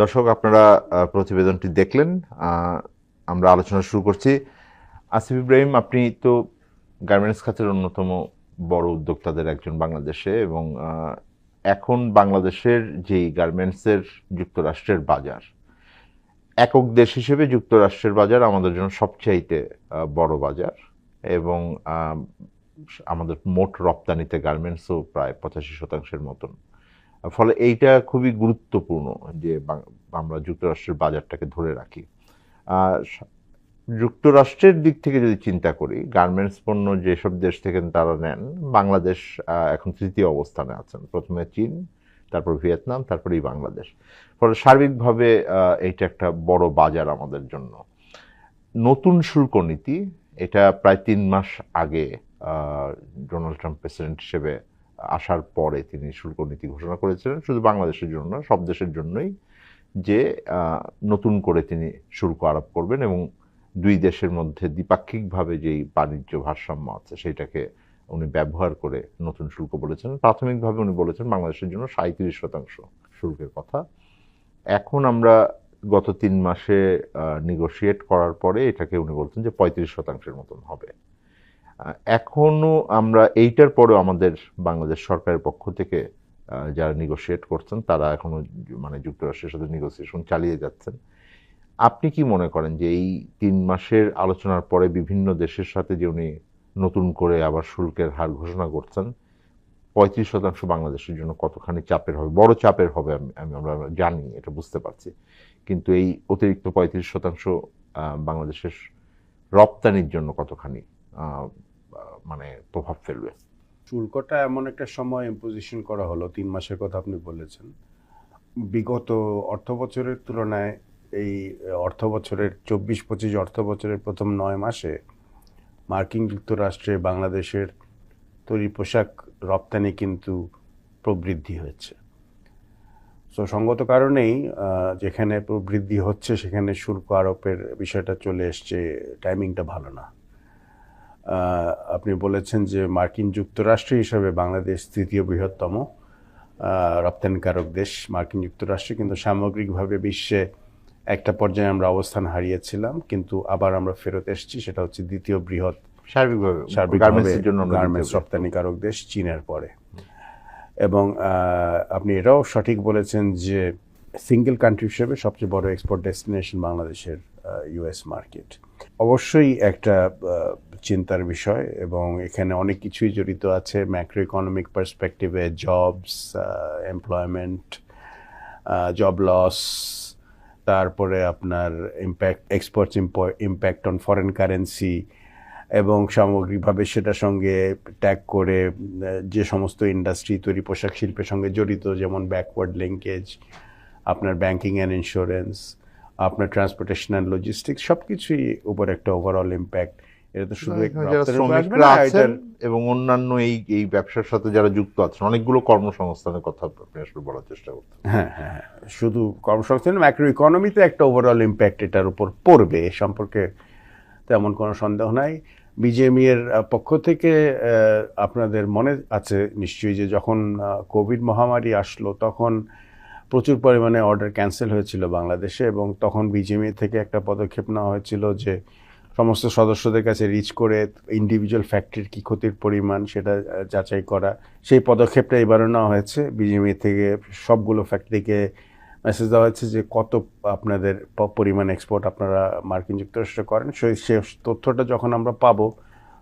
দর্শক, আপনারা প্রতিবেদনটি দেখলেন আমরা আলোচনা শুরু করছি। আসিফ ইব্রাহিম, আপনি তো গার্মেন্টস খাতের অন্যতম বড় উদ্যোক্তাদের একজন বাংলাদেশে এবং এখন বাংলাদেশের যেই গার্মেন্টসের যুক্তরাষ্ট্রের বাজার, একক দেশ হিসেবে যুক্তরাষ্ট্রের বাজার আমাদের জন্য সবচাইতে বড় বাজার এবং আমাদের মোট রপ্তানিতে গার্মেন্টসও প্রায় পঁচাশি শতাংশের মতন। ফলে এইটা খুবই গুরুত্বপূর্ণ যে আমরা যুক্তরাষ্ট্রের বাজারটাকে ধরে রাখি। যুক্তরাষ্ট্রের দিক থেকে যদি চিন্তা করি, গার্মেন্টস পণ্য যেসব দেশ থেকে তারা নেন, বাংলাদেশ এখন তৃতীয় অবস্থানে আছেন। প্রথমে চীন, তারপর ভিয়েতনাম, তারপরেই বাংলাদেশ। ফলে সার্বিকভাবে এইটা একটা বড় বাজার আমাদের জন্য। নতুন শুল্ক নীতি, এটা প্রায় তিন মাস আগে ডোনাল্ড ট্রাম্প প্রেসিডেন্ট হিসেবে আসার পরে তিনি শুল্ক নীতি ঘোষণা করেছিলেন। শুধু বাংলাদেশের জন্য না, সব দেশের জন্যই যে নতুন করে তিনি শুল্ক আরোপ করবেন এবং দুই দেশের মধ্যে দ্বিপাক্ষিকভাবে যেই বাণিজ্য ভারসাম্য আছে সেটাকে উনি ব্যবহার করে নতুন শুল্ক বলেছেন। প্রাথমিকভাবে উনি বলেছেন বাংলাদেশের জন্য সাঁত্রিশ শতাংশ শুল্কের কথা। এখন আমরা গত তিন মাসে নেগোশিয়েট করার পরে এটাকে উনি বলছেন যে পঁয়ত্রিশ শতাংশের মতন হবে। আহ, এখনও আমরা এইটার পরেও আমাদের বাংলাদেশ সরকারের পক্ষ থেকে যারা নেগোশিয়েট করছেন তারা এখনও মানে যুক্তরাষ্ট্রের সাথে নেগোসিয়েশন চালিয়ে যাচ্ছেন। আপনি কি মনে করেন যে এই তিন মাসের আলোচনার পরে বিভিন্ন দেশের সাথে যে উনি নতুন করে আবার শুল্কের হার ঘোষণা করছেন পঁয়ত্রিশ শতাংশ বাংলাদেশের জন্য কতখানি চাপের হবে? বড় চাপের হবে আমি আমি- আমরা জানি এটা বুঝতে পারছি। কিন্তু এই অতিরিক্ত পঁয়ত্রিশ শতাংশ বাংলাদেশের রপ্তানির জন্য কতখানি মানে প্রভাব ফেলবে। শুল্কটা এমন একটা সময় ইম্পোজিশন করা হলো, তিন মাসের কথা আপনি বলেছেন। বিগত অর্থ বছরের তুলনায় এই অর্থ বছরের চব্বিশ, পঁচিশ অর্থ বছরের প্রথম নয় মাসে মার্কিন যুক্তরাষ্ট্রে বাংলাদেশের তৈরি পোশাক রপ্তানি কিন্তু প্রবৃদ্ধি হয়েছে। তো সঙ্গত কারণেই যেখানে প্রবৃদ্ধি হচ্ছে, সেখানে শুল্ক আরোপের বিষয়টা চলে এসছে টাইমিংটা ভালো না। আপনি বলেছেন যে মার্কিন যুক্তরাষ্ট্র হিসাবে বাংলাদেশ তৃতীয় বৃহত্তম রপ্তানিকারক দেশ মার্কিন যুক্তরাষ্ট্র কিন্তু সামগ্রিকভাবে বিশ্বে একটা পর্যায়ে আমরা অবস্থান হারিয়েছিলাম কিন্তু আবার আমরা ফেরত এসেছি সেটা হচ্ছে দ্বিতীয় বৃহৎ সার্বিকভাবে গার্মেন্টস রপ্তানিকারক দেশ চীনের পরে। এবং আপনি এটাও সঠিক বলেছেন যে সিঙ্গেল কান্ট্রি হিসেবে সবচেয়ে বড় এক্সপোর্ট ডেস্টিনেশন বাংলাদেশের ইউএস মার্কেট অবশ্যই একটা চিন্তার বিষয় এবং এখানে অনেক কিছুই জড়িত আছে। ম্যাক্রো ইকোনমিক পার্সপেক্টিভে জবস এমপ্লয়মেন্ট জব লস তারপরে আপনার impact exports impact on foreign currency এবং সামগ্রিকভাবে সেটার সঙ্গে ট্যাগ করে যে সমস্ত ইন্ডাস্ট্রি তৈরি পোশাক শিল্পের সঙ্গে জড়িত, যেমন ব্যাকওয়ার্ড লিঙ্কেজ আপনার ব্যাংকিং অ্যান্ড ইন্স্যুরেন্স আপনার ট্রান্সপোর্টেশন অ্যান্ড লজিস্টিক্স সব কিছুই উপর একটা ওভারঅল ইম্প্যাক্ট এটা তো শুধু এখানে যারা রপ্তানির উপর আসবে শ্রমিকরা না, আছেন এটার- এবং অন্যান্য এই এই ব্যবসার সাথে যারা যুক্ত আছেন অনেকগুলো কর্মসংস্থানের কথা আপনি আসলে বলার চেষ্টা করতেন হ্যাঁ হ্যাঁ হ্যাঁ। শুধু কর্মসংস্থান ম্যাক্রো ইকোনমিতে একটা ওভারঅল ইম্প্যাক্ট এটার উপর পড়বে এ সম্পর্কে তেমন কোনো সন্দেহ নাই। বিজেএমই এর পক্ষ থেকে আপনাদের মনে আছে নিশ্চয়ই যে যখন কোভিড মহামারী আসলো তখন প্রচুর পরিমাণে অর্ডার ক্যান্সেল হয়েছিল বাংলাদেশে এবং তখন বিজেএমই থেকে একটা পদক্ষেপ নেওয়া হয়েছিল যে সমস্ত সদস্যদের কাছে রিচ করে ইন্ডিভিজুয়াল ফ্যাক্টরির কী ক্ষতির পরিমাণ সেটা যাচাই করা। সেই পদক্ষেপটা এবারও নেওয়া হয়েছে। বিজেপি থেকে সবগুলো ফ্যাক্টরিকে মেসেজ দেওয়া হয়েছে যে কত আপনাদের পরিমাণ এক্সপোর্ট আপনারা মার্কিন যুক্তরাষ্ট্রে করেন। সেই সে তথ্যটা যখন আমরা পাবো,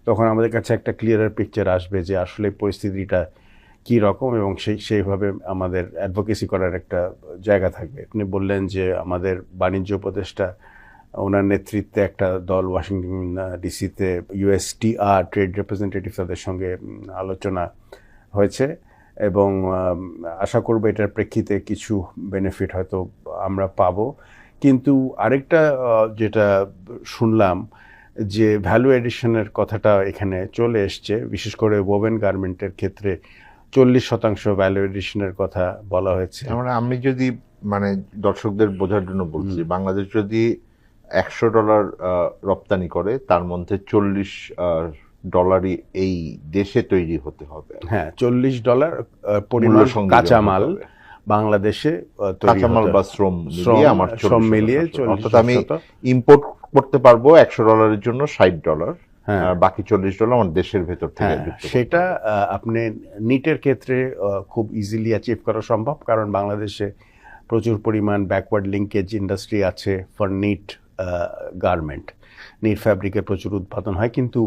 তখন আমাদের কাছে একটা ক্লিয়ারার পিকচার আসবে যে আসলে পরিস্থিতিটা কী রকম এবং সেই, সেইভাবে আমাদের অ্যাডভোকেসি করার একটা জায়গা থাকবে। আপনি বললেন যে আমাদের বাণিজ্য উপদেষ্টা, ওনার নেতৃত্বে একটা দল ওয়াশিংটন ডিসিতে ইউএসটিআর ট্রেড রিপ্রেজেন্টেটিভ তাদের সঙ্গে আলোচনা হয়েছে এবং আশা করব এটার প্রেক্ষিতে কিছু বেনিফিট হয়তো আমরা পাবো। কিন্তু আরেকটা যেটা শুনলাম যে ভ্যালু এডিশনের কথাটা এখানে চলে এসছে, বিশেষ করে ওভেন গার্মেন্টের ক্ষেত্রে চল্লিশ শতাংশ ভ্যালু এডিশনের কথা বলা হয়েছে। মানে আমি যদি মানে দর্শকদের বোঝার জন্য বলছি বাংলাদেশ যদি একশো ডলার রপ্তানি করে তার মধ্যে চল্লিশ ডলারই এই দেশে তৈরি হতে হবে। হ্যাঁ চল্লিশ ডলার পরিমাণ কাঁচামাল বাংলাদেশে কাঁচামাল বা শ্রম শ্রম আমার শ্রম মিলিয়ে অর্থাৎ আমি। ইম্পোর্ট করতে পারব একশো ডলারের জন্য ষাট ডলার। আর বাকি চল্লিশ ডলার আমার দেশের ভেতর থেকে হ্যাঁ সেটা আপনি নিটের ক্ষেত্রে খুব ইজিলি অ্যাচিভ করা সম্ভব কারণ বাংলাদেশে প্রচুর পরিমাণ ব্যাকওয়ার্ড লিঙ্কেজ ইন্ডাস্ট্রি আছে ফর নিট গার্মেন্ট নিট ফ্যাব্রিকের প্রচুর উৎপাদন হয় কিন্তু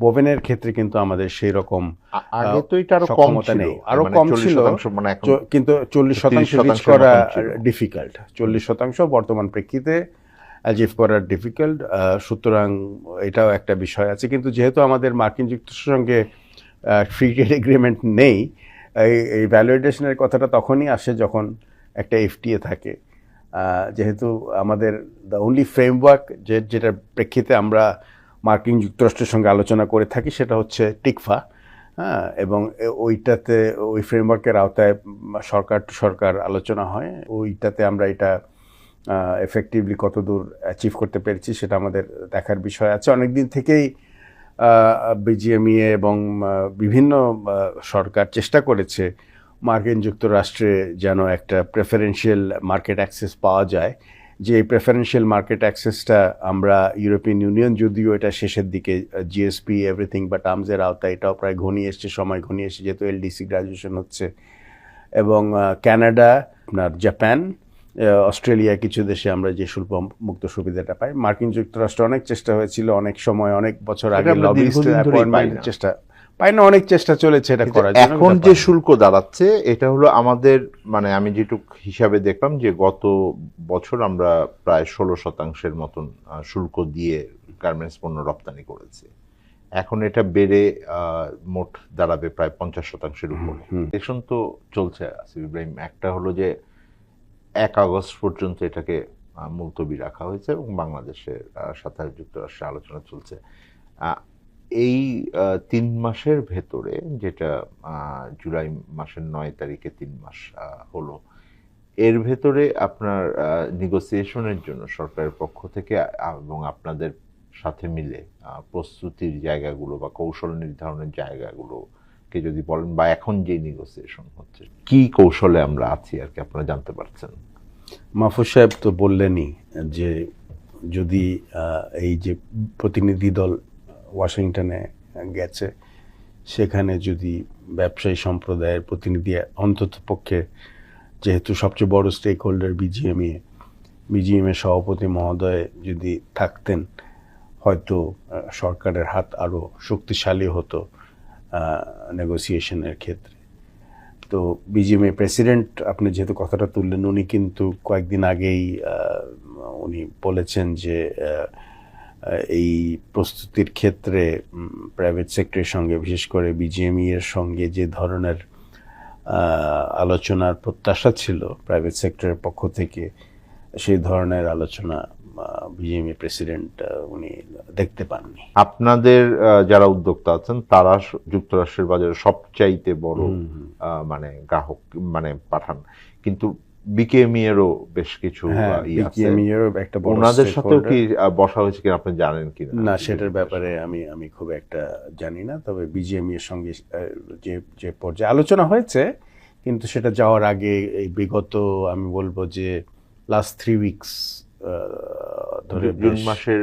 বোভেনের ক্ষেত্রে কিন্তু আমাদের সেই রকম আগে তো এটা আরও কম নেই। আরও মানে কম ছিল। মানে কিন্তু চল্লিশ শতাংশ রিচ করা ডিফিকাল্ট চল্লিশ শতাংশ বর্তমান প্রেক্ষিতে অ্যাচিভ করা ডিফিকাল্ট সুতরাং এটাও একটা বিষয় আছে। কিন্তু যেহেতু আমাদের মার্কিন যুক্তরাষ্ট্রের সঙ্গে ফ্রি ট্রেড এগ্রিমেন্ট নেই, এই ভ্যালুয়েডেশনের কথাটা তখনই আসে যখন একটা এফটিএ থাকে। যেহেতু আমাদের দ্য অনলি ফ্রেমওয়ার্ক যে, যেটার প্রেক্ষিতে আমরা মার্কিন যুক্তরাষ্ট্রের সঙ্গে আলোচনা করে থাকি সেটা হচ্ছে টিকফা। হ্যাঁ এবং ওইটাতে, ওই ফ্রেমওয়ার্কের আওতায় সরকার টু সরকার আলোচনা হয়। ওইটাতে আমরা এটা এফেক্টিভলি কতদূর অ্যাচিভ করতে পেরেছি সেটা আমাদের দেখার বিষয় আছে। অনেক দিন থেকেই বিজিএমইএ এবং বিভিন্ন সরকার চেষ্টা করেছে মার্কিন যুক্তরাষ্ট্রে যেন একটা প্রেফারেন্সিয়াল মার্কেট অ্যাক্সেস পাওয়া যায়। যে এই প্রেফারেন্সিয়াল মার্কেট অ্যাক্সেসটা আমরা ইউরোপিয়ান ইউনিয়ন যদিও এটা শেষের দিকে জিএসপি এভরিথিং বা টার্মসের আওতায় এটাও প্রায় ঘনিয়ে এসছে, সময় ঘনিয়ে এসছে, যেহেতু এলডিসি গ্রাজুয়েশন হচ্ছে। এবং কানাডা আপনার জাপান অস্ট্রেলিয়া কিছু দেশে আমরা যে শুল্ক মুক্ত সুবিধাটা পাই। মার্কিন যুক্তরাষ্ট্রে অনেক চেষ্টা হয়েছিল অনেক সময় অনেক বছর আগে অ্যাপয়েন্টমেন্টের চেষ্টা পাই না। অনেক চেষ্টা চলেছে এটা করার জন্য এখন যে শুল্ক দাঁড়াচ্ছে এটা হলো আমাদের মানে আমি যেটুক হিসাবে দেখলাম যে গত বছর আমরা প্রায় ষোলো শতাংশের মতন শুল্ক দিয়ে গার্মেন্টস পণ্য রপ্তানি করেছি। এখন এটা বেড়ে আহ, মোট দাঁড়াবে প্রায় পঞ্চাশ শতাংশের উপরে। দেশন তো চলছে আসিফ ইব্রাহিম। একটা হলো যে এক আগস্ট পর্যন্ত এটাকে মুলতবি রাখা হয়েছে এবং বাংলাদেশের সাথে যুক্তরাষ্ট্রে আলোচনা চলছে। এই তিন মাসের ভেতরে যেটা জুলাই মাসের নয় তারিখে তিন মাস হলো, এর ভেতরে আপনার নেগোসিয়েশনের জন্য সরকারের পক্ষ থেকে এবং আপনাদের সাথে মিলে প্রস্তুতির জায়গাগুলো বা কৌশল নির্ধারণের জায়গাগুলোকে যদি বলেন বা এখন যে নেগোসিয়েশন হচ্ছে, কি কৌশলে আমরা আছি আর কি আপনারা জানতে পারছেন? মাহফুজ সাহেব তো বললেনই যে যদি এই যে প্রতিনিধি দল ওয়াশিংটনে গেছে, সেখানে যদি ব্যবসায়ী সম্প্রদায়ের প্রতিনিধি অন্তত পক্ষে, যেহেতু সবচেয়ে বড় স্টেক হোল্ডার বিজিএমএ বিজিএমএ সভাপতি মহোদয় যদি থাকতেন, হয়তো সরকারের হাত আরও শক্তিশালী হতো। নেগোসিয়েশনের ক্ষেত্রে। তো বিজিএমএ প্রেসিডেন্ট আপনি যেহেতু কথাটা তুললেন, উনি কিন্তু কয়েকদিন আগেই উনি বলেছেন যে এই প্রস্তুতির ক্ষেত্রে প্রাইভেট সেক্টরের সঙ্গে, বিশেষ করে বিজিএমই এর সঙ্গে যে ধরনের আলোচনার প্রত্যাশা ছিল প্রাইভেট সেক্টরের পক্ষ থেকে, সেই ধরনের আলোচনা বিজিএমই প্রেসিডেন্ট উনি দেখতে পাননি। আপনাদের যারা উদ্যোক্তা আছেন তারা যুক্তরাষ্ট্রের বাজারে সবচাইতে বড় মানে গ্রাহক মানে পাঠান। কিন্তু বিকেএমই এরও বেশ কিছু হ্যাঁ একটা বড় ওনাদের সাথেও কি বসা হয়েছে কিনা আপনি জানেন কি না সেটার ব্যাপারে আমি আমি খুব একটা জানি না তবে বিজিএমই এর সঙ্গে যে যে পর্যায়ে আলোচনা হয়েছে কিন্তু সেটা যাওয়ার আগে এই বিগত আমি বলব যে লাস্ট থ্রি উইকস ধরে জুন মাসের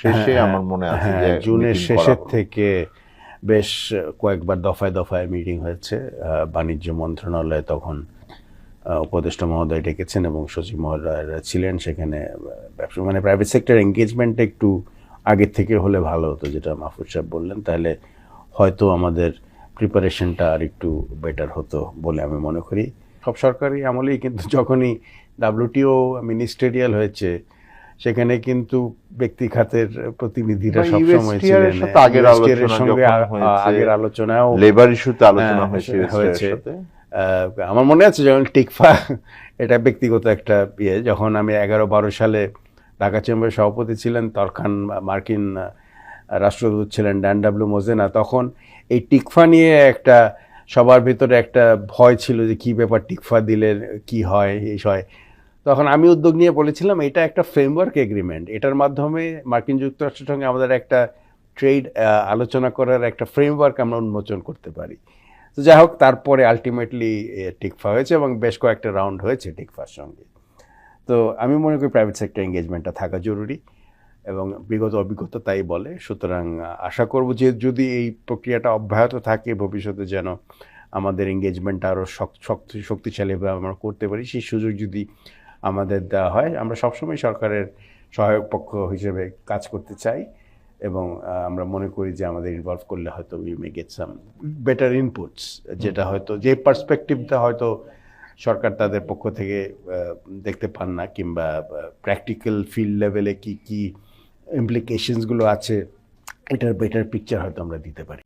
শেষে হ্যাঁ, আমার মনে আছে হ্যাঁ জুনের শেষের থেকে বেশ কয়েকবার দফায় দফায় মিটিং হয়েছে। বাণিজ্য মন্ত্রণালয়ে তখন উপদেষ্টা মহোদয় ডেকেছেন এবং সচিব মহোদয়রা ছিলেন সেখানে ব্যবসা মানে প্রাইভেট সেক্টর এঙ্গেজমেন্ট একটু আগের থেকে হলে ভালো হতো যেটা মাহফুজ সাহেব বললেন। তাহলে হয়তো আমাদের প্রিপারেশনটা আর একটু বেটার হতো বলে আমি মনে করি। সব সরকারি আমলেই কিন্তু যখনই ডাব্লিউটিও মিনিস্টেরিয়াল হয়েছে সেখানে কিন্তু ব্যক্তি খাতের প্রতিনিধিরা সবসময় ছিলেন। আগের আলোচনা সঙ্গে আগের আলোচনাও লেবার ইস্যুতে আলোচনা হ্যাঁ, হয়েছে হয়েছে। আমার মনে আছে যখন টিকফা এটা ব্যক্তিগত একটা ইয়ে যখন আমি এগারো বারো সালে ঢাকা চেম্বারের সভাপতি ছিলেন তরখান মার্কিন রাষ্ট্রদূত ছিলেন ড্যান ডাব্লিউ মোজেনা তখন এই টিকফা নিয়ে একটা সবার ভিতরে একটা ভয় ছিল যে কি ব্যাপার টিকফা দিলে কি হয় এই হয়। তখন আমি উদ্যোগ নিয়ে বলেছিলাম, এটা একটা ফ্রেমওয়ার্ক এগ্রিমেন্ট এটার মাধ্যমে মার্কিন যুক্তরাষ্ট্রের সঙ্গে আমাদের একটা ট্রেড আলোচনা করার একটা ফ্রেমওয়ার্ক আমরা উন্মোচন করতে পারি। তো যাই হোক, তারপরে আলটিমেটলি টিকফা হয়েছে এবং বেশ কয়েকটা রাউন্ড হয়েছে টিকফার সঙ্গে। তো আমি মনে করি প্রাইভেট সেক্টর এঙ্গেজমেন্টটা থাকা জরুরি এবং বিগত অভিজ্ঞতা তাই বলে। সুতরাং, আশা করব যে যদি এই প্রক্রিয়াটা অব্যাহত থাকে, ভবিষ্যতে যেন আমাদের এঙ্গেজমেন্ট আরও শক্তি শক্তিশালীভাবে আমরা করতে পারি, সেই সুযোগ যদি আমাদের দেওয়া হয়। আমরা সবসময় সরকারের সহায়ক পক্ষ হিসেবে কাজ করতে চাই এবং আমরা মনে করি যে আমাদের ইনভলভ করলে হয়তো we may get some better inputs যেটা হয়তো যে পার্সপেক্টিভটা হয়তো সরকার তাদের পক্ষ থেকে দেখতে পান না কিংবা প্র্যাকটিক্যাল ফিল্ড লেভেলে কি কি ইমপ্লিকেশনসগুলো আছে, এটার বেটার পিকচার হয়তো আমরা দিতে পারি।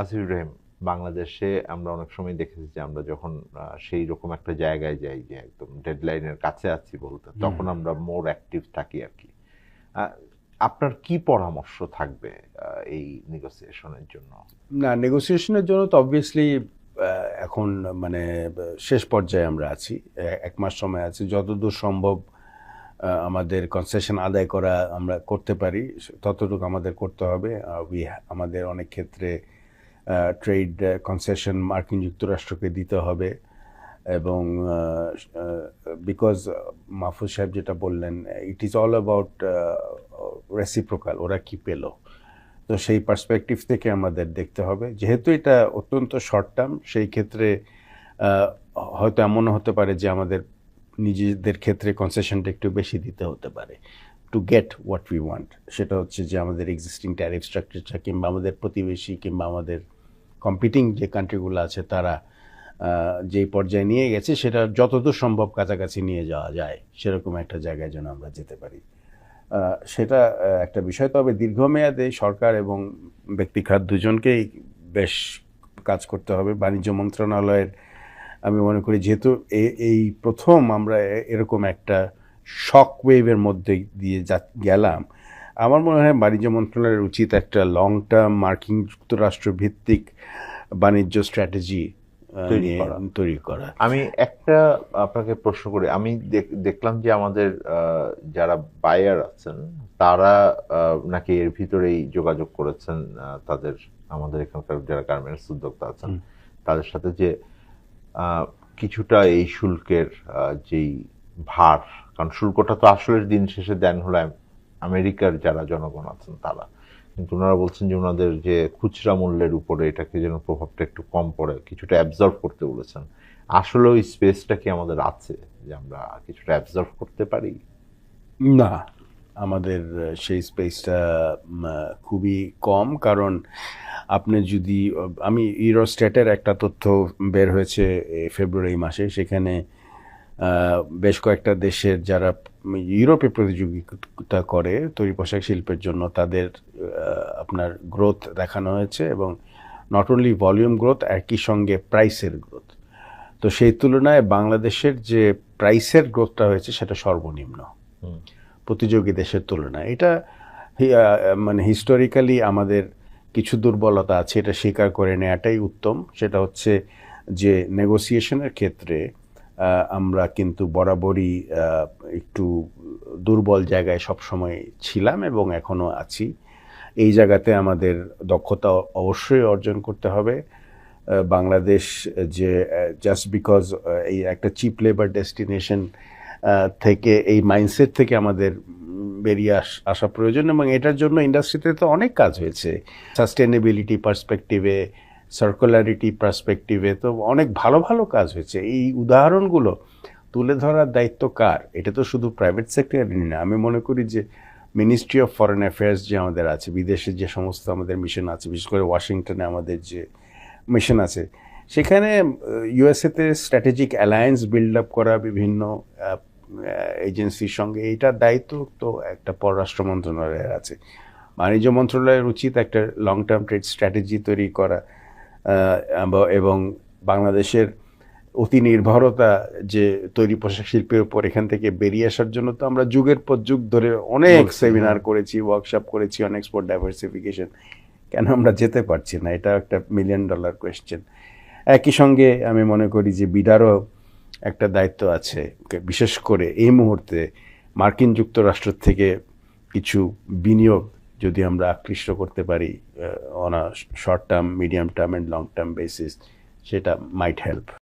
আসিফ ইব্রাহিম বাংলাদেশে আমরা অনেক সময় দেখেছি যে আমরা যখন সেই রকম একটা জায়গায় যাই যে একদম ডেডলাইনের কাছে আছি বলতে তখন আমরা মোর অ্যাক্টিভ থাকি আর কি। আপনার কি পরামর্শ থাকবে এই নেগোসিয়েশনের জন্য? না নেগোসিয়েশনের জন্য তো অবভিয়াসলি এখন মানে শেষ পর্যায়ে আমরা আছি। এক মাস সময় আছে। যতদূর সম্ভব আমাদের কনসেশন আদায় করা আমরা করতে পারি। ততটুকু আমাদের করতে হবে। আমাদের অনেক ক্ষেত্রে ট্রেড কনসেশন মার্কিন যুক্তরাষ্ট্রকে দিতে হবে এবং বিকজ মাহফুজ সাহেব যেটা বললেন it is all about reciprocal ওরা কি পেল? তো সেই পার্সপেক্টিভ থেকে আমাদের দেখতে হবে। যেহেতু এটা অত্যন্ত শর্ট টার্ম সেই ক্ষেত্রে হয়তো এমনও হতে পারে যে আমাদের নিজেদের ক্ষেত্রে কনসেশনটা একটু বেশি দিতে হতে পারে। To get what we want সেটা হচ্ছে যে আমাদের এক্সিস্টিং ট্যারিফ স্ট্রাকচারটা কিংবা আমাদের প্রতিবেশী কিংবা আমাদের কম্পিটিং যে কান্ট্রিগুলো আছে, তারা যেই পর্যায়ে নিয়ে গেছে, সেটা যতদূর সম্ভব কাছাকাছি নিয়ে যাওয়া যায়। সেরকম একটা জায়গায় যেন আমরা যেতে পারি। সেটা একটা বিষয়। তবে দীর্ঘমেয়াদে সরকার এবং ব্যক্তিখাত দুজনকেই বেশ কাজ করতে হবে। বাণিজ্য মন্ত্রণালয়ের, আমি মনে করি, যেহেতু এই প্রথম আমরা এরকম একটা শক ওয়েভের মধ্যে দিয়ে যা, গেলাম আমার মনে হয় বাণিজ্য মন্ত্রণালয়ের উচিত একটা লং টার্ম মার্কিন যুক্তরাষ্ট্র ভিত্তিক বাণিজ্য স্ট্র্যাটেজি তৈরি করা। আমি একটা আপনাকে প্রশ্ন করি আমি দেখ- দেখলাম যে আমাদের যারা বায়ার আছেন তারা নাকি এর ভিতরেই যোগাযোগ করেছেন তাদের আমাদের এখানকার যারা গার্মেন্টস উদ্যোক্তা আছেন তাদের সাথে যে আহ, কিছুটা এই শুল্কের যেই ভার কারণ শুল্কটা তো আসলের দিন শেষে দেন হলো আমেরিকার যারা জনগণ আছেন তারা। কিন্তু ওনারা বলছেন যে ওনাদের যে খুচরা মূল্যের উপরে এটাকে যেন প্রভাবটা একটু কম পড়ে, কিছুটা অ্যাবজর্ভ করতে বলেছেন। আসলে ওই স্পেসটা কি আমাদের আছে যে আমরা কিছুটা অ্যাবজর্ভ করতে পারি? না, আমাদের সেই স্পেসটা খুবই কম। কারণ আপনি যদি আমি ইউরোস্টেটের একটা তথ্য বের হয়েছে ফেব্রুয়ারি মাসে, সেখানে বেশ কয়েকটা দেশের যারা ইউরোপে প্রতিযোগিতা করে তৈরি পোশাক শিল্পের জন্য তাদের আপনার গ্রোথ দেখানো হয়েছে এবং নট অনলি ভলিউম গ্রোথ একই সঙ্গে প্রাইসের গ্রোথ তো সেই তুলনায় বাংলাদেশের যে প্রাইসের গ্রোথটা হয়েছে সেটা সর্বনিম্ন। প্রতিযোগী দেশের তুলনায়। এটা মানে হিস্টোরিক্যালি আমাদের কিছু দুর্বলতা আছে এটা স্বীকার করে নেওয়াটাই উত্তম। সেটা হচ্ছে যে নেগোসিয়েশনের ক্ষেত্রে আমরা কিন্তু বরাবরই একটু দুর্বল জায়গায় সবসময় ছিলাম এবং এখনও আছি। এই জায়গাতে আমাদের দক্ষতা অবশ্যই অর্জন করতে হবে। বাংলাদেশ যে জাস্ট বিকজ এই একটা চিপ লেবার ডেস্টিনেশন থেকে, এই মাইন্ডসেট থেকে আমাদের বেরিয়ে আস- আসা প্রয়োজন এবং এটার জন্য ইন্ডাস্ট্রিতে তো অনেক কাজ হয়েছে। সাস্টেনেবিলিটি পার্সপেক্টিভে সার্কুলারিটি পার্সপেক্টিভে তো অনেক ভালো ভালো কাজ হয়েছে। এই উদাহরণগুলো তুলে ধরার দায়িত্ব কার? এটা তো শুধু প্রাইভেট সেক্টরেরই না। আমি মনে করি যে মিনিস্ট্রি অফ ফরেন অ্যাফেয়ার্স যে আমাদের আছে বিদেশে যে সমস্ত আমাদের মিশন আছে, বিশেষ করে ওয়াশিংটনে আমাদের যে মিশন আছে, সেখানে ইউএসএতে স্ট্র্যাটেজিক অ্যালায়েন্স বিল্ড আপ করা বিভিন্ন এজেন্সির সঙ্গে, এইটার দায়িত্ব তো একটা পররাষ্ট্র মন্ত্রণালয়ের আছে। বাণিজ্য মন্ত্রণালয়ের উচিত একটা লং টার্ম ট্রেড স্ট্র্যাটেজি তৈরি করা। এবং- এবং বাংলাদেশের অতি নির্ভরতা যে তৈরি পোশাক শিল্পের উপর এখান থেকে বেরিয়ে আসার জন্য তো আমরা যুগের পর যুগ ধরে অনেক সেমিনার হ্যাঁ। করেছি ওয়ার্কশপ করেছি অন এক্সপোর্ট ডাইভার্সিফিকেশন কেন আমরা যেতে পারছি না? এটা একটা মিলিয়ন ডলার কোয়েশ্চেন একই সঙ্গে আমি মনে করি যে বিডারও একটা দায়িত্ব আছে। বিশেষ করে এই মুহূর্তে মার্কিন যুক্তরাষ্ট্র থেকে কিছু বিনিয়োগ যদি আমরা আকৃষ্ট করতে পারি on short term medium term and long term basis সেটা মাইট হেল্প